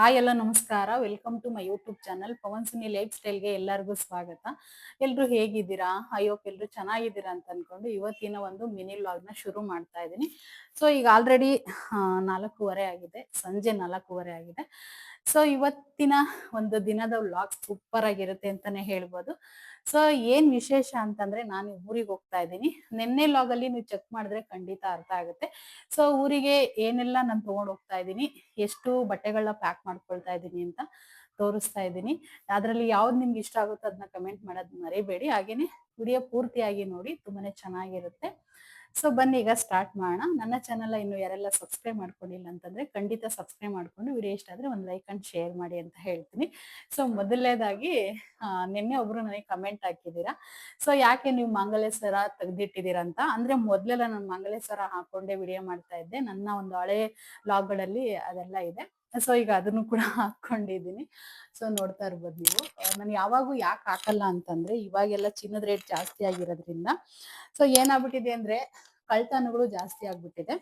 Hi ಎಲ್ಲ ನಮಸ್ಕಾರ. Welcome to my YouTube channel Pavan Suni life ಸ್ಟೈಲ್ಗೆ ಎಲ್ಲರಿಗೂ ಸ್ವಾಗತ. ಎಲ್ರು ಹೇಗಿದ್ದೀರಾ? ಐ ಹೋಪ್ ಎಲ್ರು ಚೆನ್ನಾಗಿದ್ದೀರಾ ಅಂತ ಅನ್ಕೊಂಡು ಇವತ್ತಿನ ಒಂದು ಮಿನಿ ನ ಶುರು ಮಾಡ್ತಾ ಇದ್ದೀನಿ. ಸೊ ಈಗ ಆಲ್ರೆಡಿ ನಾಲ್ಕೂವರೆ ಆಗಿದೆ. ಸಂಜೆ ನಾಲ್ಕೂವರೆ ಆಗಿದೆ. ಸೊ ಇವತ್ತಿನ ಒಂದು ದಿನದ ವ್ಲಾಗ್ ಸೂಪರ್ ಆಗಿರುತ್ತೆ ಅಂತಾನೆ ಹೇಳ್ಬೋದು. ಸೊ ಏನ್ ವಿಶೇಷ ಅಂತಂದ್ರೆ ನಾನು ಊರಿಗೆ ಹೋಗ್ತಾ ಇದ್ದೀನಿ. ನಿನ್ನೆ ಲಾಗ್ ಅಲ್ಲಿ ನೀವು ಚೆಕ್ ಮಾಡಿದ್ರೆ ಖಂಡಿತ ಅರ್ಥ ಆಗುತ್ತೆ. ಸೊ ಊರಿಗೆ ಏನೆಲ್ಲ ನಾನು ತಗೊಂಡ್ ಹೋಗ್ತಾ ಇದ್ದೀನಿ, ಎಷ್ಟು ಬಟ್ಟೆಗಳನ್ನ ಪ್ಯಾಕ್ ಮಾಡ್ಕೊಳ್ತಾ ಇದ್ದೀನಿ ಅಂತ ತೋರಿಸ್ತಾ ಇದ್ದೀನಿ. ಅದರಲ್ಲಿ ಯಾವ್ದು ನಿಮ್ಗೆ ಇಷ್ಟ ಆಗುತ್ತೋ ಅದನ್ನ ಕಮೆಂಟ್ ಮಾಡೋದ್ ಮರಿಬೇಡಿ. ಹಾಗೇನೆ ವಿಡಿಯೋ ಪೂರ್ತಿಯಾಗಿ ನೋಡಿ, ತುಂಬಾನೇ ಚೆನ್ನಾಗಿರುತ್ತೆ. ಸೊ ಬನ್ನಿ, ಈಗ ಸ್ಟಾರ್ಟ್ ಮಾಡೋಣ. ನನ್ನ ಚಾನಲ್ ಇನ್ನು ಯಾರೆಲ್ಲ ಸಬ್ಸ್ಕ್ರೈಬ್ ಮಾಡ್ಕೊಂಡಿಲ್ಲ ಅಂತಂದ್ರೆ ಖಂಡಿತ ಸಬ್ಸ್ಕ್ರೈಬ್ ಮಾಡ್ಕೊಂಡು ವಿಡಿಯೋ ಇಷ್ಟ ಆದ್ರೆ ಒಂದು ಲೈಕ್ ಅಂಡ್ ಶೇರ್ ಮಾಡಿ ಅಂತ ಹೇಳ್ತೀನಿ. ಸೊ ಮೊದಲನೇದಾಗಿ ನಿನ್ನೆ ಒಬ್ರು ನನಗೆ ಕಮೆಂಟ್ ಹಾಕಿದ್ದೀರಾ. ಸೊ ಯಾಕೆ ನೀವು ಮಂಗಲೇಶ್ವರ ತೆಗ್ದಿಟ್ಟಿದ್ದೀರಾ ಅಂತ? ಅಂದ್ರೆ ಮೊದಲೆಲ್ಲ ನಾನು ಮಂಗಲೇಶ್ವರ ಹಾಕೊಂಡೆ ವಿಡಿಯೋ ಮಾಡ್ತಾ ಇದ್ದೆ. ನನ್ನ ಒಂದು ಹಳೆ ಲಾಗ್ಗಳಲ್ಲಿ ಅದೆಲ್ಲ ಇದೆ. ಸೊ ಈಗ ಅದನ್ನು ಕೂಡ ಹಾಕೊಂಡಿದ್ದೀನಿ ಸೊ ನೋಡ್ತಾ ಇರ್ಬೋದು ನೀವು. ನಾನು ಯಾವಾಗೂ ಯಾಕೆ ಹಾಕಲ್ಲ ಅಂತಂದ್ರೆ, ಇವಾಗೆಲ್ಲ ಚಿನ್ನದ ರೇಟ್ ಜಾಸ್ತಿ ಆಗಿರೋದ್ರಿಂದ. ಸೊ ಏನಾಗ್ಬಿಟ್ಟಿದೆ ಅಂದ್ರೆ, ಕಳ್ತನಗಳು ಜಾಸ್ತಿ ಆಗ್ಬಿಟ್ಟಿದೆ.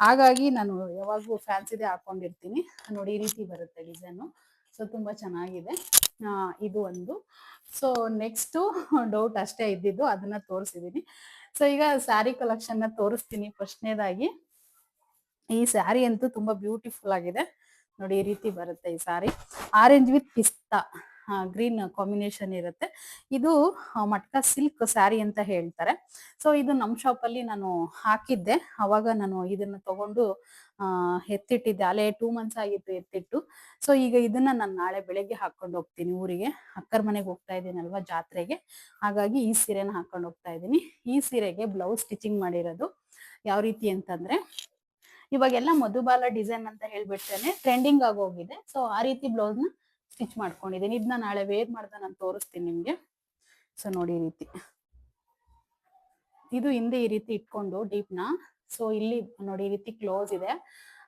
ಹಾಗಾಗಿ ನಾನು ಯಾವಾಗೂ ಫ್ಯಾನ್ಸಿದೆ ಹಾಕೊಂಡಿರ್ತೀನಿ. ನೋಡಿ, ಈ ರೀತಿ ಬರುತ್ತೆ ಡಿಸೈನು. ಸೊ ತುಂಬಾ ಚೆನ್ನಾಗಿದೆ. ಇದು ಒಂದು. ಸೊ ನೆಕ್ಸ್ಟ್ ಡೌಟ್ ಅಷ್ಟೇ ಇದ್ದಿದ್ದು, ಅದನ್ನ ತೋರಿಸಿದೀನಿ. ಸೊ ಈಗ ಸ್ಯಾರಿ ಕಲೆಕ್ಷನ್ನ ತೋರಿಸ್ತೀನಿ. ಫಸ್ಟ್ನೇದಾಗಿ. ಈ ಸ್ಯಾರಿ ಅಂತೂ ತುಂಬಾ ಬ್ಯೂಟಿಫುಲ್ ಆಗಿದೆ. ನೋಡಿ ಈ ರೀತಿ ಬರುತ್ತೆ ಈ sari. Orange with pista green combination ಇರುತ್ತೆ. ಇದು ಮಟ್ಕ ಸಿಲ್ಕ್ ಸ್ಯಾರಿ ಅಂತ ಹೇಳ್ತಾರೆ. ಸೊ ಇದು ನಮ್ಮ ಶಾಪ್ ಅಲ್ಲಿ ನಾನು ಹಾಕಿದ್ದೆ. ಅವಾಗ ನಾನು ಇದನ್ನ ತಗೊಂಡು ಎತ್ತಿಟ್ಟಿದ್ದೆ. ಅಲೆ ಟೂ ಮಂತ್ಸ್ ಆಗಿತ್ತು ಎತ್ತಿಟ್ಟು. ಸೊ ಈಗ ಇದನ್ನ ನಾನು ನಾಳೆ ಬೆಳಗ್ಗೆ ಹಾಕೊಂಡು ಹೋಗ್ತೀನಿ ಊರಿಗೆ. ಅಕ್ಕರ ಮನೆಗೆ ಹೋಗ್ತಾ ಇದ್ದೀನಲ್ವಾ ಜಾತ್ರೆಗೆ. ಹಾಗಾಗಿ ಈ ಸೀರೆನ ಹಾಕೊಂಡು ಹೋಗ್ತಾ ಇದ್ದೀನಿ. ಈ ಸೀರೆಗೆ ಬ್ಲೌಸ್ ಸ್ಟಿಚಿಂಗ್ ಮಾಡಿರೋದು. ಯಾವ ರೀತಿ ಅಂತಂದ್ರೆ ಇವಾಗೆಲ್ಲ ಮಧುಬಾಲ ಡಿಸೈನ್ ಅಂತ ಹೇಳ್ಬಿಡ್ತೇನೆ ಟ್ರೆಂಡಿಂಗ್ ಆಗಿ ಹೋಗಿದೆ. ಸೊ ಆ ರೀತಿ ಬ್ಲೌಸ್ನ ಸ್ಟಿಚ್ ಮಾಡ್ಕೊಂಡಿದ್ದೀನಿ. ಇದನ್ನ ನಾಳೆ ವೇರ್ ಮಾಡ್ದ ನಾನು ತೋರಿಸ್ತೀನಿ ನಿಮ್ಗೆ. ಸೊ ನೋಡಿ ಈ ರೀತಿ. ಇದು ಹಿಂದೆ ಈ ರೀತಿ ಇಟ್ಕೊಂಡು ಡೀಪ್ನ. ಸೊ ಇಲ್ಲಿ ನೋಡಿ ಈ ರೀತಿ ಕ್ಲೋಸ್ ಇದೆ.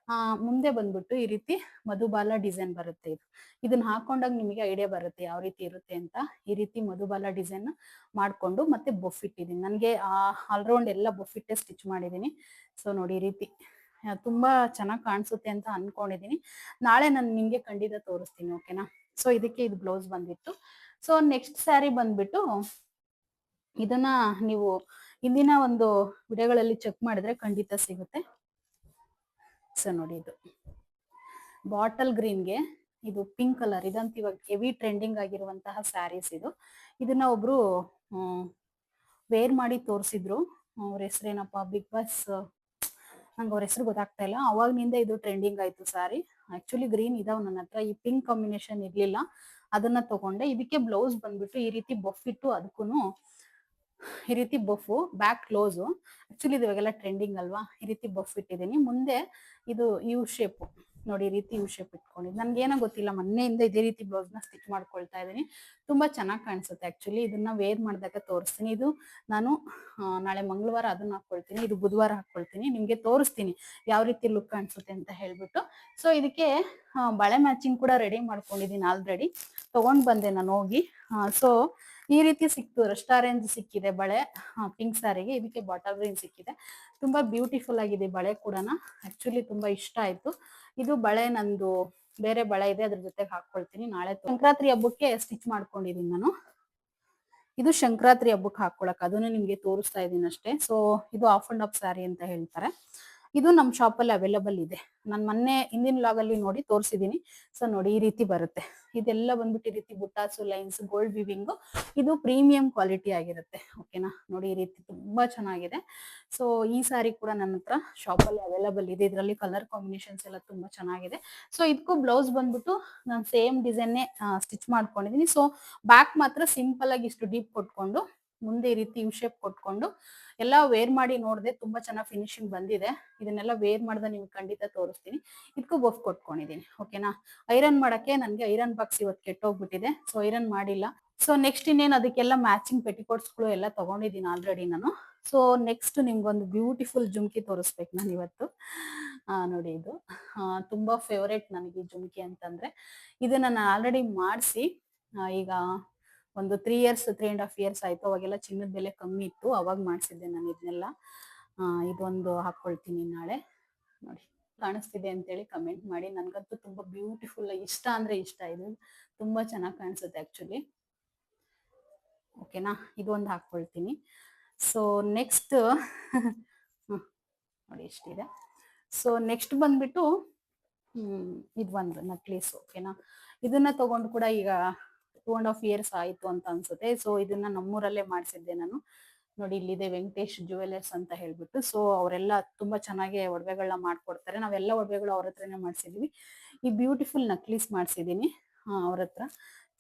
ಆ, ಮುಂದೆ ಬಂದ್ಬಿಟ್ಟು ಈ ರೀತಿ ಮಧುಬಾಲ ಡಿಸೈನ್ ಬರುತ್ತೆ ಇದು. ಇದನ್ನ ಹಾಕೊಂಡಾಗ ನಿಮಗೆ ಐಡಿಯಾ ಬರುತ್ತೆ ಯಾವ ರೀತಿ ಇರುತ್ತೆ ಅಂತ. ಈ ರೀತಿ ಮಧುಬಾಲ ಡಿಸೈನ್ ಮಾಡ್ಕೊಂಡು ಮತ್ತೆ ಬೊಫಿಟ್ಟಿದ್ದೀನಿ ನನಗೆ ಆಲ್ರೌಂಡ್ ಎಲ್ಲ ಬೊಫಿಟ್ಟೆ ಸ್ಟಿಚ್ ಮಾಡಿದ್ದೀನಿ ಸೊ ನೋಡಿ ಈ ರೀತಿ. ತುಂಬಾ ಚೆನ್ನಾಗಿ ಕಾಣಿಸುತ್ತೆ ಅಂತ ಅನ್ಕೊಂಡಿದೀನಿ. ನಾಳೆ ನಾನು ನಿಮ್ಗೆ ಖಂಡಿತ ತೋರಿಸ್ತೀನಿ, ಓಕೆನಾ? ಸೊ ಇದಕ್ಕೆ ಇದು ಬ್ಲೌಸ್ ಬಂದಿತ್ತು. ಸೊ ನೆಕ್ಸ್ಟ್ ಸ್ಯಾರಿ ಬಂದ್ಬಿಟ್ಟು ಇದನ್ನ ನೀವು ಇಂದಿನ ಒಂದು ವಿಡಿಯೋಗಳಲ್ಲಿ ಚೆಕ್ ಮಾಡಿದ್ರೆ ಖಂಡಿತ ಸಿಗುತ್ತೆ. ಸೊ ನೋಡಿ ಇದು. ಬಾಟಲ್ ಗ್ರೀನ್ಗೆ ಇದು ಪಿಂಕ್ ಕಲರ್ ಇದಂತ ಇವಾಗ ಹೆವಿ ಟ್ರೆಂಡಿಂಗ್ ಆಗಿರುವಂತಹ ಸ್ಯಾರೀಸ್ ಇದು. ಇದನ್ನ ಒಬ್ರು ವೇರ್ ಮಾಡಿ ತೋರಿಸಿದ್ರು. ಅವ್ರ ಹೆಸರೇನಪ್ಪ ಬಿಗ್ ಬಾಸ್ ನಂಗೆ ಅವ್ರ ಹೆಸರು ಗೊತ್ತಾಗ್ತಾ ಇಲ್ಲ. ಇದು ಟ್ರೆಂಡಿಂಗ್ ಆಯ್ತು ಸಾರಿ ಆಕ್ಚುಲಿ ಗ್ರೀನ್ ಇದಾವ್ ನನ್ನ ಹತ್ರ. ಈ ಪಿಂಕ್ ಕಾಂಬಿನೇಷನ್ ಇರ್ಲಿಲ್ಲ. ಅದನ್ನ ತಗೊಂಡೆ. ಇದಕ್ಕೆ ಬ್ಲೌಸ್ ಬಂದ್ಬಿಟ್ಟು ಈ ರೀತಿ ಬಫ್ ಇಟ್ಟು ಅದಕ್ಕೂ ಈ ರೀತಿ ಬಫ್ ಬ್ಯಾಕ್ ಕ್ಲೋಸು ಆಕ್ಚುಲಿ ಇದು ಇವಾಗೆಲ್ಲ ಟ್ರೆಂಡಿಂಗ್ ಅಲ್ವಾ? ಈ ರೀತಿ ಬಫ್ ಇಟ್ಟಿದ್ದೀನಿ. ಮುಂದೆ ಇದು ಯು ಶೇಪ್ ನೋಡಿ ಈ ರೀತಿ ಯು ಶೇಪ್ ಇಟ್ಕೊಂಡಿದ್ದು ನನ್ಗೆ ಏನೋ ಗೊತ್ತಿಲ್ಲ, ಮೊನ್ನೆಯಿಂದ ಇದೇ ರೀತಿ ಬ್ಲೌಸ್ನ ಸ್ಟಿಚ್ ಮಾಡ್ಕೊಳ್ತಾ ಇದ್ದೀನಿ. ತುಂಬಾ ಚೆನ್ನಾಗಿ ಕಾಣಿಸುತ್ತೆ ಆಕ್ಚುಲಿ ಇದನ್ನ ವೇರ್ ಮಾಡಿದಾಗ ತೋರಿಸ್ತೀನಿ. ಇದು ನಾನು ನಾಳೆ ಮಂಗಳವಾರ ಅದನ್ನ ಹಾಕೊಳ್ತೀನಿ. ಇದು ಬುಧವಾರ ಹಾಕೊಳ್ತೀನಿ. ನಿಮ್ಗೆ ತೋರಿಸ್ತೀನಿ ಯಾವ ರೀತಿ ಲುಕ್ ಕಾಣಿಸುತ್ತೆ ಅಂತ ಹೇಳ್ಬಿಟ್ಟು. ಸೊ ಇದಕ್ಕೆ ಬಳೆ ಮ್ಯಾಚಿಂಗ್ ಕೂಡ ರೆಡಿ ಮಾಡ್ಕೊಂಡಿದ್ದೀನಿ ಆಲ್ರೆಡಿ ತಗೊಂಡ್ ಬಂದೆ ನಾನು ಹೋಗಿ. ಸೊ ಈ ರೀತಿ ಸಿಕ್ತು. ರೆಸ್ಟಾರೆಂಟ್ ಸಿಕ್ಕಿದೆ ಬಳೆ. ಪಿಂಕ್ ಸಾರಿಗೆ ಇದಕ್ಕೆ ಬಾಟಲ್ ಗ್ರೀನ್ ಸಿಕ್ಕಿದೆ. ತುಂಬಾ ಬ್ಯೂಟಿಫುಲ್ ಆಗಿದೆ ಬಳೆ ಕೂಡ ಆಕ್ಚುಲಿ ತುಂಬಾ ಇಷ್ಟ ಆಯ್ತು. ಇದು ಬಳೆ ನಂದು ಬೇರೆ ಬಳೆ ಇದೆ, ಅದ್ರ ಜೊತೆಗೆ ಹಾಕೊಳ್ತೀನಿ. ನಾಳೆ ಸಂಕ್ರಾಂತಿ ಹಬ್ಬಕ್ಕೆ ಸ್ಟಿಚ್ ಮಾಡ್ಕೊಂಡಿದೀನಿ ನಾನು. ಇದು ಸಂಕ್ರಾಂತಿ ಹಬ್ಬಕ್ಕೆ ಹಾಕೊಳಕ್. ಅದನ್ನು ನಿಮ್ಗೆ ತೋರಿಸ್ತಾ ಇದೀನಿ ಅಷ್ಟೇ. ಸೊ ಇದು ಆಫ್ ಅಂಡ್ ಆಫ್ ಸ್ಯಾರಿ ಅಂತ ಹೇಳ್ತಾರೆ. ಇದು ನಮ್ಮ ಶಾಪಲ್ಲಿ ಅವೈಲಬಲ್ ಇದೆ. ನಾನು ಮೊನ್ನೆ ಹಿಂದಿನ ಲಾಗಲ್ಲಿ ನೋಡಿ ತೋರಿಸಿದೀನಿ. ಸೊ ನೋಡಿ ಈ ರೀತಿ ಬರುತ್ತೆ. ಇದೆಲ್ಲ ಬಂದ್ಬಿಟ್ಟು ಈ ರೀತಿ ಬುಟ್ಟಾಸು ಲೈನ್ಸ್ ಗೋಲ್ಡ್ ವಿವಿಂಗು ಇದು ಪ್ರೀಮಿಯಂ ಕ್ವಾಲಿಟಿ ಆಗಿರುತ್ತೆ. ಓಕೆನಾ ನೋಡಿ ಈ ರೀತಿ ತುಂಬಾ ಚೆನ್ನಾಗಿದೆ. ಸೊ ಈ ಸಾರಿ ಕೂಡ ನನ್ನ ಹತ್ರ ಶಾಪಲ್ಲಿ ಅವೈಲಬಲ್ ಇದೆ. ಇದರಲ್ಲಿ ಕಲರ್ ಕಾಂಬಿನೇಷನ್ಸ್ ಎಲ್ಲ ತುಂಬಾ ಚೆನ್ನಾಗಿದೆ. ಸೊ ಇದಕ್ಕೂ ಬ್ಲೌಸ್ ಬಂದ್ಬಿಟ್ಟು ನಾನು ಸೇಮ್ ಡಿಸೈನ್ನೇ ಸ್ಟಿಚ್ ಮಾಡ್ಕೊಂಡಿದ್ದೀನಿ ಸೊ ಬ್ಯಾಕ್ ಮಾತ್ರ ಸಿಂಪಲ್ ಆಗಿ ಇಷ್ಟು ಡೀಪ್ ಕೊಟ್ಕೊಂಡು ಮುಂದೆ ಈ ರೀತಿ ಯು ಶೇಪ್ ಕೊಟ್ಕೊಂಡು ಎಲ್ಲ ವೇರ್ ಮಾಡಿ ನೋಡಿದೆ ತುಂಬಾ ಚೆನ್ನಾಗಿ ಫಿನಿಶಿಂಗ್ ಬಂದಿದೆ. ಇದನ್ನೆಲ್ಲ ವೇರ್ ಮಾಡ್ದೆ ನಿಮ್ಗೆ ಖಂಡಿತ ತೋರಿಸ್ತೀನಿ. ಇದಕ್ಕೂ ಬಫ್ ಕೊಟ್ಕೊಂಡಿದ್ದೀನಿ ಓಕೆನಾ ಐರನ್ ಮಾಡಕ್ಕೆ ನನಗೆ ಐರನ್ ಬಾಕ್ಸ್ ಇವತ್ತು ಕೆಟ್ಟೋಗ್ಬಿಟ್ಟಿದೆ ಸೊ ಐರನ್ ಮಾಡಿಲ್ಲ. ಸೊ ನೆಕ್ಸ್ಟ್ ಇನ್ನೇನು ಅದಕ್ಕೆಲ್ಲ ಮ್ಯಾಚಿಂಗ್ ಪೆಟಿಕೋಟ್ಸ್ಗಳು ಎಲ್ಲ ತಗೊಂಡಿದ್ದೀನಿ ಆಲ್ರೆಡಿ ನಾನು. ಸೊ ನೆಕ್ಸ್ಟ್ ನಿಮ್ಗೊಂದು ಬ್ಯೂಟಿಫುಲ್ ಜುಮ್ಕಿ ತೋರಿಸ್ಬೇಕು ನಾನು ಇವತ್ತು. ನೋಡಿ ಇದು. ತುಂಬಾ ಫೇವ್ರೇಟ್ ನನಗೆ ಜುಮ್ಕಿ ಅಂತಂದ್ರೆ. ಇದನ್ನ ನಾನು ಆಲ್ರೆಡಿ ಮಾಡಿಸಿ ಈಗ ಒಂದು three years three and half years ಆಯ್ತು, ಅವಾಗೆಲ್ಲ ಚಿನ್ನದ ಬೆಲೆ ಕಮ್ಮಿ ಇತ್ತು, ಅವಾಗ ಮಾಡಿಸಿದ್ದೆ ನಾನು ಇದನ್ನೆಲ್ಲ ಇದೊಂದು ಹಾಕೊಳ್ತೀನಿ ನಾಳೆ. ನೋಡಿ, ಕಾಣಿಸ್ತಿದೆ ಅಂತೇಳಿ ಕಮೆಂಟ್ ಮಾಡಿ. ನನಗಂತೂ ತುಂಬಾ ಬ್ಯೂಟಿಫುಲ್ ಇಷ್ಟ ಅಂದ್ರೆ ಇಷ್ಟ, ಇದು ತುಂಬಾ ಚೆನ್ನಾಗಿ ಕಾಣಿಸುತ್ತೆ ಆಕ್ಚುಲಿ ಓಕೆನಾ ಇದೊಂದು ಒಂದು ಹಾಕ್ಕೊಳ್ತೀನಿ ಸೊ ನೆಕ್ಸ್ಟ್ ನೋಡಿ ಎಷ್ಟಿದೆ. ಸೊ ನೆಕ್ಸ್ಟ್ ಬಂದ್ಬಿಟ್ಟು, ಹ್ಮ್, ಇದು ಒಂದು ನಕ್ಲೀಸ್ ಓಕೆನಾ ಇದನ್ನ ತಗೊಂಡು ಕೂಡ ಈಗ ಟೂ ಅಂಡ್ ಹಾಫ್ ಇಯರ್ಸ್ ಆಯ್ತು ಅಂತ ಅನ್ಸುತ್ತೆ. ಸೊ ಇದನ್ನ ನಮ್ಮೂರಲ್ಲೇ ಮಾಡಿಸಿದ್ದೆ ನಾನು. ನೋಡಿ, ಇಲ್ಲಿದೆ ವೆಂಕಟೇಶ್ ಜುವೆಲರ್ಸ್ ಅಂತ ಹೇಳ್ಬಿಟ್ಟು. ಸೊ ಅವರೆಲ್ಲ ತುಂಬಾ ಚೆನ್ನಾಗಿ ಒಡವೆಗಳನ್ನ ಮಾಡ್ಕೊಡ್ತಾರೆ. ನಾವೆಲ್ಲ ಒಡವೆಗಳು ಅವ್ರ ಹತ್ರನೇ ಮಾಡಿಸಿದ್ವಿ. ಈ ಬ್ಯೂಟಿಫುಲ್ ನಕ್ಲೀಸ್ ಮಾಡಿಸಿದೀನಿ ಅವ್ರ ಹತ್ರ.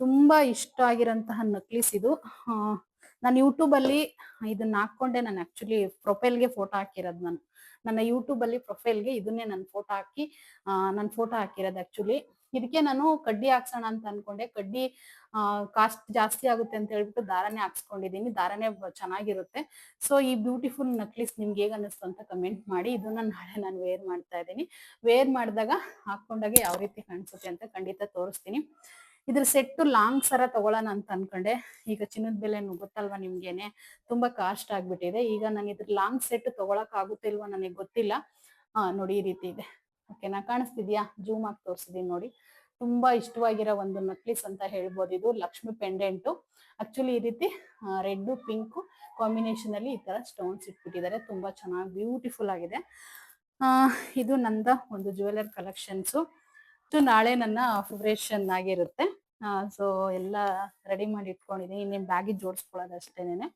ತುಂಬಾ ಇಷ್ಟ ಆಗಿರೋಂತಹ ನಕ್ಲೀಸ್ ಇದು. ನಾನು ಯೂಟ್ಯೂಬ್ ಅಲ್ಲಿ ಇದನ್ನ ಹಾಕೊಂಡೆ ನಾನು ಆಕ್ಚುಲಿ ಪ್ರೊಫೈಲ್ಗೆ ಫೋಟೋ ಹಾಕಿರೋದು ನಾನು. ನನ್ನ ಯೂಟ್ಯೂಬ್ ಅಲ್ಲಿ ಪ್ರೊಫೈಲ್ಗೆ ಇದನ್ನೇ ನನ್ನ ಫೋಟೋ ಹಾಕಿ ನನ್ನ ಫೋಟೋ ಹಾಕಿರೋದು ಆಕ್ಚುಲಿ ಇದಕ್ಕೆ ನಾನು ಕಡ್ಡಿ ಹಾಕ್ಸೋಣ ಅಂತ ಅನ್ಕೊಂಡೆ. ಕಡ್ಡಿ, ಆ, ಕಾಸ್ಟ್ ಜಾಸ್ತಿ ಆಗುತ್ತೆ ಅಂತ ಹೇಳ್ಬಿಟ್ಟು ದಾರನೇ ಹಾಕ್ಸ್ಕೊಂಡಿದೀನಿ ದಾರನೇ ಚೆನ್ನಾಗಿರುತ್ತೆ. ಸೊ ಈ ಬ್ಯೂಟಿಫುಲ್ ನಕ್ಲಿಸ್ ನಿಮ್ಗೆ ಹೇಗ ಅನ್ನಿಸ್ತು ಅಂತ ಕಮೆಂಟ್ ಮಾಡಿ. ಇದನ್ನ ನಾಳೆ ನಾನು ವೇರ್ ಮಾಡ್ತಾ ಇದ್ದೀನಿ. ವೇರ್ ಮಾಡಿದಾಗ ಹಾಕೊಂಡಾಗ ಯಾವ ರೀತಿ ಕಾಣಿಸುತ್ತೆ ಅಂತ ಖಂಡಿತ ತೋರಿಸ್ತೀನಿ. ಇದ್ರ ಸೆಟ್ ಲಾಂಗ್ ಸರ ತಗೊಳ್ಳೋಣ ಅಂತ ಅನ್ಕೊಂಡೆ. ಈಗ ಚಿನ್ನದ ಬೆಲೆ ಗೊತ್ತಲ್ವಾ ನಿಮ್ಗೇನೆ? ತುಂಬಾ ಕಾಸ್ಟ್ ಆಗ್ಬಿಟ್ಟಿದೆ. ಈಗ ನಾನು ಇದ್ರ ಲಾಂಗ್ ಸೆಟ್ ತಗೊಳಕ್ ಆಗುತ್ತೆ ಇಲ್ವಾ ನನಗೆ ಗೊತ್ತಿಲ್ಲ. ನೋಡಿ ಈ ರೀತಿ ಇದೆ. ಓಕೆನಾ ಕಾಣಿಸ್ತಿದ್ಯಾ? ಜೂಮ್ ಆಗಿ ತೋರಿಸಿದೀನಿ ನೋಡಿ. ತುಂಬಾ ಇಷ್ಟವಾಗಿರೋ ಒಂದು ನಕ್ಲಿಸ್ ಅಂತ ಹೇಳ್ಬೋದು ಇದು, ಲಕ್ಷ್ಮಿ ಪೆಂಡೆಂಟು ಆಕ್ಚುಲಿ ಈ ರೀತಿ ರೆಡ್, ಪಿಂಕ್ ಕಾಂಬಿನೇಷನ್ ಅಲ್ಲಿ ಈ ತರ ಸ್ಟೋನ್ಸ್ ಇಟ್ಬಿಟ್ಟಿದ್ದಾರೆ. ತುಂಬಾ ಚೆನ್ನಾಗಿ ಬ್ಯೂಟಿಫುಲ್ ಆಗಿದೆ. ಇದು ನಂದ ಒಂದು ಜ್ಯುವೆಲರ್ ಕಲೆಕ್ಷನ್ಸು. ನಾಳೆ ನನ್ನ ಫೆಬ್ರೇಷನ್ ಆಗಿರುತ್ತೆ. ಸೊ, ಎಲ್ಲ ರೆಡಿ ಮಾಡಿ ಇಟ್ಕೊಂಡಿದ್ದೀನಿ ಇನ್ನೇನು ಬ್ಯಾಗಿ ಜೋಡಿಸ್ಕೊಳ್ಳೋದು ಅಷ್ಟೇನೆ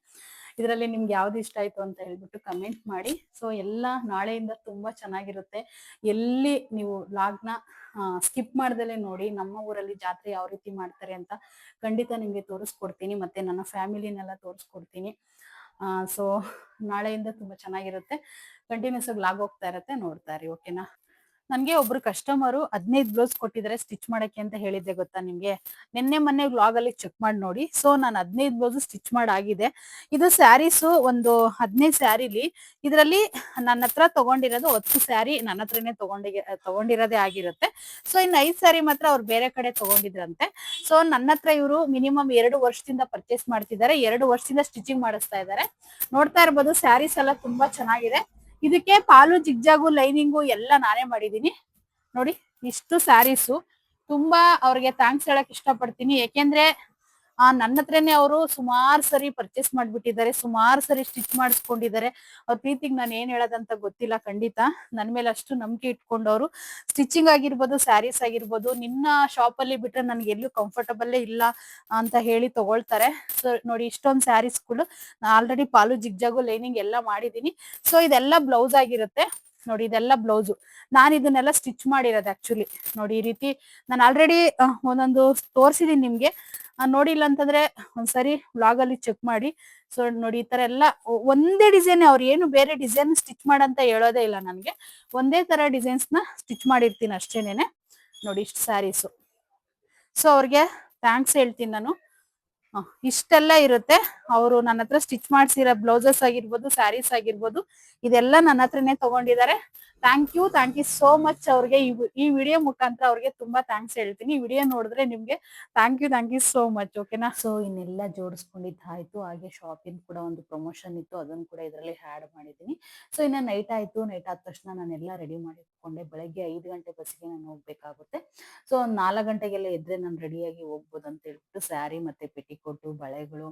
ಇದರಲ್ಲಿ ನಿಮ್ಗೆ ಯಾವ್ದು ಇಷ್ಟ ಆಯ್ತು ಅಂತ ಹೇಳ್ಬಿಟ್ಟು ಕಮೆಂಟ್ ಮಾಡಿ. ಸೊ ಎಲ್ಲ ನಾಳೆಯಿಂದ ತುಂಬಾ ಚೆನ್ನಾಗಿರುತ್ತೆ. ಎಲ್ಲಿ ನೀವು ಲಾಗ್ನ ಸ್ಕಿಪ್ ಮಾಡ್ದಲೇ ನೋಡಿ ನಮ್ಮ ಊರಲ್ಲಿ ಜಾತ್ರೆ ಯಾವ ರೀತಿ ಮಾಡ್ತಾರೆ ಅಂತ ಖಂಡಿತ ನಿಮ್ಗೆ ತೋರಿಸ್ಕೊಡ್ತೀನಿ. ಮತ್ತೆ ನನ್ನ ಫ್ಯಾಮಿಲಿನೆಲ್ಲ ತೋರಿಸ್ಕೊಡ್ತೀನಿ. ಸೊ ನಾಳೆಯಿಂದ ತುಂಬಾ ಚೆನ್ನಾಗಿರುತ್ತೆ. ಕಂಟಿನ್ಯೂಸ್ ಆಗಿ ಲಾಗ್ ಹೋಗ್ತಾ ಇರತ್ತೆ, ನೋಡ್ತಾ ಇರಿ ಓಕೆನಾ ನನ್ಗೆ ಒಬ್ರು ಕಸ್ಟಮರು ಹದಿನೈದು ಬ್ಲೌಸ್ ಕೊಟ್ಟಿದ್ದಾರೆ ಸ್ಟಿಚ್ ಮಾಡಕ್ಕೆ ಅಂತ ಹೇಳಿದ್ದೆ ಗೊತ್ತಾ ನಿಮ್ಗೆ? ನಿನ್ನೆ ಮೊನ್ನೆ ವ್ಲಾಗ್ ಅಲ್ಲಿ ಚೆಕ್ ಮಾಡಿ ನೋಡಿ. ಸೊ ನಾನು ಹದಿನೈದು ಬ್ಲೌಸ್ ಸ್ಟಿಚ್ ಮಾಡಾಗಿದೆ. ಇದು ಸ್ಯಾರೀಸ್ ಒಂದು ಹದಿನೈದು ಸ್ಯಾರಿಲಿ ಇದರಲ್ಲಿ ನನ್ನ ಹತ್ರ ತಗೊಂಡಿರೋದು ಹತ್ತು ಸ್ಯಾರಿ ನನ್ನ ಹತ್ರನೇ ತಗೊಂಡಿ, ತಗೊಂಡಿರೋದೇ ಆಗಿರುತ್ತೆ. ಸೊ ಇನ್ನು ಐದು ಸ್ಯಾರಿ ಮಾತ್ರ ಅವ್ರು ಬೇರೆ ಕಡೆ ತಗೊಂಡಿದ್ರಂತೆ. ಸೊ ನನ್ನ ಹತ್ರ ಇವರು ಮಿನಿಮಮ್ ಎರಡು ವರ್ಷದಿಂದ ಪರ್ಚೇಸ್ ಮಾಡ್ತಿದ್ದಾರೆ. ಎರಡು ವರ್ಷದಿಂದ ಸ್ಟಿಚಿಂಗ್ ಮಾಡಿಸ್ತಾ ಇದ್ದಾರೆ. ನೋಡ್ತಾ ಇರ್ಬೋದು ಸ್ಯಾರೀಸ್ ಎಲ್ಲ ತುಂಬಾ ಚೆನ್ನಾಗಿದೆ. ಇದಕ್ಕೆ ಪಾಲು, ಜಿಗ್ಜಾಗು, ಲೈನಿಂಗು ಎಲ್ಲ ನಾನೇ ಮಾಡಿದೀನಿ ನೋಡಿ, ಇಷ್ಟು ಸ್ಯಾರೀಸು. ತುಂಬಾ ಅವ್ರಿಗೆ ಥ್ಯಾಂಕ್ಸ್ ಹೇಳಕ್ ಇಷ್ಟಪಡ್ತೀನಿ. ಯಾಕೆಂದ್ರೆ ಆ ನನ್ನ ಹತ್ರನೇ ಅವರು ಸುಮಾರು ಸರಿ ಪರ್ಚೇಸ್ ಮಾಡ್ಬಿಟ್ಟಿದ್ದಾರೆ, ಸುಮಾರು ಸರಿ ಸ್ಟಿಚ್ ಮಾಡಿಸ್ಕೊಂಡಿದ್ದಾರೆ. ಅವ್ರ ಪ್ರೀತಿಗೆ ನಾನು ಏನ್ ಹೇಳೋದಂತ ಗೊತ್ತಿಲ್ಲ, ಖಂಡಿತ. ನನ್ ಮೇಲೆ ಅಷ್ಟು ನಂಬಿಕೆ ಇಟ್ಕೊಂಡವ್ರು. ಸ್ಟಿಚಿಂಗ್ ಆಗಿರ್ಬೋದು ಸ್ಯಾರೀಸ್ ಆಗಿರ್ಬೋದು, ನಿನ್ನ ಶಾಪ್ ಅಲ್ಲಿ ಬಿಟ್ರೆ ನನ್ಗೆ ಎಲ್ಲೂ ಕಂಫರ್ಟಬಲ್ ಇಲ್ಲ ಅಂತ ಹೇಳಿ ತಗೊಳ್ತಾರೆ. ಸೊ ನೋಡಿ ಇಷ್ಟೊಂದು ಸ್ಯಾರೀಸ್ಗಳು ಆಲ್ರೆಡಿ ಪಾಲು ಜಿಗ್ಜಾಗು ಲೈನಿಂಗ್ ಎಲ್ಲ ಮಾಡಿದೀನಿ ಸೊ ಇದೆಲ್ಲ ಬ್ಲೌಸ್ ಆಗಿರುತ್ತೆ. ನೋಡಿ ಇದೆಲ್ಲ ಬ್ಲೌಸು ನಾನು ಇದನ್ನೆಲ್ಲ ಸ್ಟಿಚ್ ಮಾಡಿರೋದು ಆಕ್ಚುಲಿ ನೋಡಿ ಈ ರೀತಿ ನಾನು ಆಲ್ರೆಡಿ ಒಂದೊಂದು ತೋರಿಸಿದೀನಿ ನಿಮ್ಗೆ. ನೋಡಿಲ್ಲ ಅಂತಂದ್ರೆ ಒಂದ್ಸರಿ ವ್ಲಾಗ್ ಅಲ್ಲಿ ಚೆಕ್ ಮಾಡಿ. ಸೊ ನೋಡಿ ಈ ತರ ಎಲ್ಲ ಒಂದೇ ಡಿಸೈನ್ ಅವ್ರು ಏನು ಬೇರೆ ಡಿಸೈನ್ ಸ್ಟಿಚ್ ಮಾಡಂತ ಹೇಳೋದೇ ಇಲ್ಲ ನನ್ಗೆ. ಒಂದೇ ತರ ಡಿಸೈನ್ಸ್ನ ಸ್ಟಿಚ್ ಮಾಡಿರ್ತೀನಿ ಅಷ್ಟೇನೆ ನೋಡಿ ಇಷ್ಟು ಸ್ಯಾರೀಸು ಸೊ ಅವ್ರಿಗೆ ಥ್ಯಾಂಕ್ಸ್ ಹೇಳ್ತೀನಿ ನಾನು. ಇಷ್ಟೆಲ್ಲ ಇರುತ್ತೆ. ಅವರು ನನ್ನ ಹತ್ರ ಸ್ಟಿಚ್ ಮಾಡಿಸಿರೋ ಬ್ಲೌಸಸ್ ಆಗಿರ್ಬೋದು, ಸ್ಯಾರೀಸ್ ಆಗಿರ್ಬೋದು, ಇದೆಲ್ಲ ನನ್ನ ಹತ್ರನೇ ತಗೊಂಡಿದ್ದಾರೆ. Thank you thank you so much ಅವ್ರಿಗೆ. ಈ ವಿಡಿಯೋ ಮುಖಾಂತರ ಅವ್ರಿಗೆ ತುಂಬಾ ಥ್ಯಾಂಕ್ಸ್ ಹೇಳ್ತೀನಿ. ಈ ವಿಡಿಯೋ ನೋಡಿದ್ರೆ ನಿಮ್ಗೆ thank you thank you so much ಓಕೆನಾ ಸೊ ಇನ್ನೆಲ್ಲ ಜೋಡಿಸ್ಕೊಂಡಿದ್ದಾಯ್ತು. ಹಾಗೆ ಶಾಪಿಂಗ್ ಕೂಡ ಒಂದು ಪ್ರಮೋಷನ್ ಇತ್ತು. ಅದನ್ನ ಕೂಡ ಇದರಲ್ಲಿ ಆ್ಯಡ್ ಮಾಡಿದ್ದೀನಿ. ಸೊ ಇನ್ನ ನೈಟ್ ಆಯ್ತು. ನೈಟ್ ಆದ ತಕ್ಷಣ ನಾನೆಲ್ಲ ರೆಡಿ ಮಾಡಿಟ್ಕೊಂಡೆ ಬೆಳಗ್ಗೆ ಐದು ಗಂಟೆ ಬಸ್ಸಿಗೆ ನಾನು ಹೋಗ್ಬೇಕಾಗುತ್ತೆ. ಸೊ ನಾಲ್ಕು ಗಂಟೆಗೆಲ್ಲ ಎದ್ರೆ ನಾನು ರೆಡಿಯಾಗಿ ಹೋಗ್ಬೋದು ಅಂತ ಹೇಳ್ಬಿಟ್ಟು ಸ್ಯಾರಿ ಮತ್ತೆ ಪೆಟಿಕೋಟು ಬಳೆಗಳು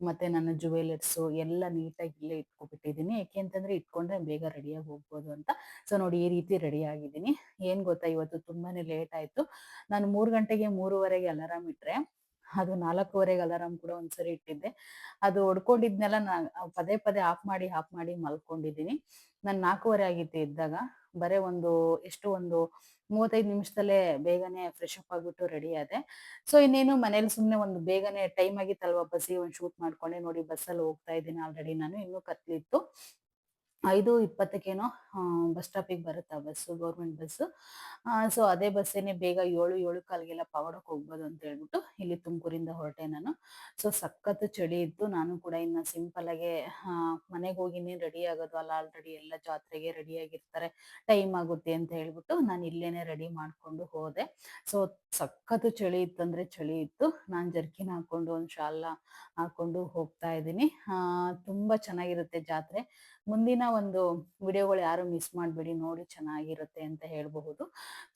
ಮತ್ತೆ ನನ್ನ ಜುವೆಲರ್ಸ್ ಎಲ್ಲ ನೀಟಾಗಿ ಇಲ್ಲೇ ಇಟ್ಕೊಬಿಟ್ಟಿದ್ದೀನಿ. ಯಾಕೆ ಅಂತಂದ್ರೆ ಇಟ್ಕೊಂಡ್ರೆ ಬೇಗ ರೆಡಿಯಾಗಿ ಹೋಗ್ಬೋದು ಅಂತ. ಸೊ ನೋಡಿ ಈ ರೀತಿ ರೆಡಿ ಆಗಿದ್ದೀನಿ. ಏನ್ ಗೊತ್ತಾ ಇವತ್ತು ತುಂಬಾನೇ ಲೇಟ್ ಆಯ್ತು. ನಾನು ಮೂರ್ ಗಂಟೆಗೆ ಮೂರುವರೆಗೆ ಅಲಾರಾಮ್ ಇಟ್ರೆ ಅದು ನಾಲ್ಕೂವರೆಗೆ ಅಲಾರಾಮ್ ಕೂಡ ಒಂದ್ಸರಿ ಇಟ್ಟಿದ್ದೆ. ಅದು ಹೊಡ್ಕೊಂಡಿದ್ನೆಲ್ಲ ನಾ ಪದೇ ಪದೇ ಆಫ್ ಮಾಡಿ ಆಫ್ ಮಾಡಿ ಮಲ್ಕೊಂಡಿದ್ದೀನಿ. ನಾನು ನಾಲ್ಕೂವರೆ ಆಗಿತ್ತು ಇದ್ದಾಗ. ಬರೇ ಒಂದು ಎಷ್ಟು ಒಂದು ಮೂವತ್ತೈದು ನಿಮಿಷದಲ್ಲೇ ಬೇಗನೆ ಫ್ರೆಶ್ ಅಪ್ ಆಗ್ಬಿಟ್ಟು ರೆಡಿ ಆದೆ. ಸೊ ಇನ್ನೇನು ಮನೇಲಿ ಸುಮ್ಮನೆ ಒಂದು ಬೇಗನೆ ಟೈಮ್ ಆಗಿತ್ತಲ್ವಾ ಬಸ್ಸಿಗೆ ಒಂದು ಶೂಟ್ ಮಾಡ್ಕೊಂಡೆ. ನೋಡಿ ಬಸ್ಸಲ್ಲಿ ಹೋಗ್ತಾ ಇದ್ದೀನಿ ಆಲ್ರೆಡಿ ನಾನು. ಇನ್ನೂ ಕತ್ಲಿತ್ತು. ಐದು ಇಪ್ಪತ್ತಕ್ಕೇನೋ ಬಸ್ ಸ್ಟಾಪಿಗೆ ಬರುತ್ತೆ ಆ ಬಸ್ಸು, ಗೌರ್ಮೆಂಟ್ ಬಸ್ಸು. ಸೊ ಅದೇ ಬಸ್ಸೇನೆ ಬೇಗ ಏಳು ಏಳು ಕಾಲಿಗೆಲ್ಲ ಪವಾಡಕ್ಕೆ ಹೋಗ್ಬೋದು ಅಂತ ಹೇಳ್ಬಿಟ್ಟು ಇಲ್ಲಿ ತುಮಕೂರಿಂದ ಹೊರಟೆ ನಾನು. ಸೊ ಸಖತ್ ಚಳಿ ಇತ್ತು. ನಾನು ಕೂಡ ಇನ್ನು ಸಿಂಪಲ್ ಆಗಿ ಮನೆಗೆ ಹೋಗಿ ಇನ್ನೇನು ರೆಡಿ ಆಗೋದು ಅಲ್ಲ ಆಲ್ರೆಡಿ ಎಲ್ಲ ಜಾತ್ರೆಗೆ ರೆಡಿ ಆಗಿರ್ತಾರೆ ಟೈಮ್ ಆಗುತ್ತೆ ಅಂತ ಹೇಳ್ಬಿಟ್ಟು ನಾನು ಇಲ್ಲೇನೆ ರೆಡಿ ಮಾಡ್ಕೊಂಡು ಹೋದೆ. ಸೊ ಸಖತ್ ಚಳಿ ಇತ್ತಂದ್ರೆ ಚಳಿ ಇತ್ತು. ನಾನು ಜರ್ಕಿನ್ ಹಾಕೊಂಡು ಒಂದು ಶಾಲ ಹಾಕೊಂಡು ಹೋಗ್ತಾ ಇದ್ದೀನಿ. ತುಂಬಾ ಚೆನ್ನಾಗಿರುತ್ತೆ ಜಾತ್ರೆ. ಮುಂದಿನ ಒಂದು ವಿಡಿಯೋಗಳು ಯಾರು ಮಿಸ್ ಮಾಡಬೇಡಿ, ನೋಡಿ ಚೆನ್ನಾಗಿರುತ್ತೆ ಅಂತ ಹೇಳಬಹುದು.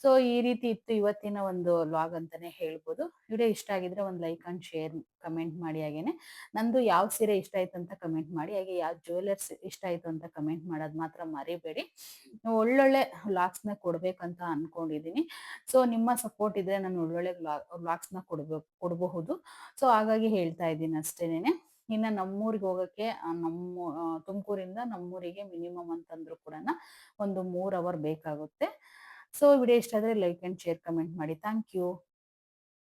ಸೊ ಈ ರೀತಿ ಇತ್ತು ಇವತ್ತಿನ ಒಂದು ಲಾಗ್ ಅಂತಾನೆ ಹೇಳ್ಬೋದು. ವಿಡಿಯೋ ಇಷ್ಟ ಆಗಿದ್ರೆ ಒಂದು ಲೈಕ್ ಅಂಡ್ ಶೇರ್ ಕಮೆಂಟ್ ಮಾಡಿ ಹಾಗೇನೆ. ನಂದು ಯಾವ ಸೀರೆ ಇಷ್ಟ ಆಯ್ತು ಅಂತ ಕಮೆಂಟ್ ಮಾಡಿ, ಹಾಗೆ ಯಾವ ಜ್ಯುವೆಲರ್ಸ್ ಇಷ್ಟ ಆಯ್ತು ಅಂತ ಕಮೆಂಟ್ ಮಾಡೋದು ಮಾತ್ರ ಮರಿಬೇಡಿ. ಒಳ್ಳೊಳ್ಳೆ ನ ಅಂತ ಅನ್ಕೊಂಡಿದೀನಿ. ಸೊ ನಿಮ್ಮ ಸಪೋರ್ಟ್ ಇದ್ರೆ ನಾನು ಒಳ್ಳೊಳ್ಳೆ ನ ಕೊಡ್ಬೇಕು ಕೊಡಬಹುದು. ಸೊ ಹಾಗಾಗಿ ಹೇಳ್ತಾ ಇದ್ದೀನಿ ಅಷ್ಟೇನೆ ಇನ್ನ ನಮ್ಮೂರಿಗೆ ಹೋಗಕ್ಕೆ ನಮ್ಮ ತುಮಕೂರಿಂದ ನಮ್ಮೂರಿಗೆ ಮಿನಿಮಮ್ ಅಂತಂದ್ರು ಕೂಡ ಒಂದು ಮೂರ್ ಅವರ್ ಬೇಕಾಗುತ್ತೆ. ಸೊ, ವಿಡಿಯೋ ಇಷ್ಟ ಆದ್ರೆ ಲೈಕ್ ಅಂಡ್ ಶೇರ್, ಕಮೆಂಟ್ ಮಾಡಿ. Thank you.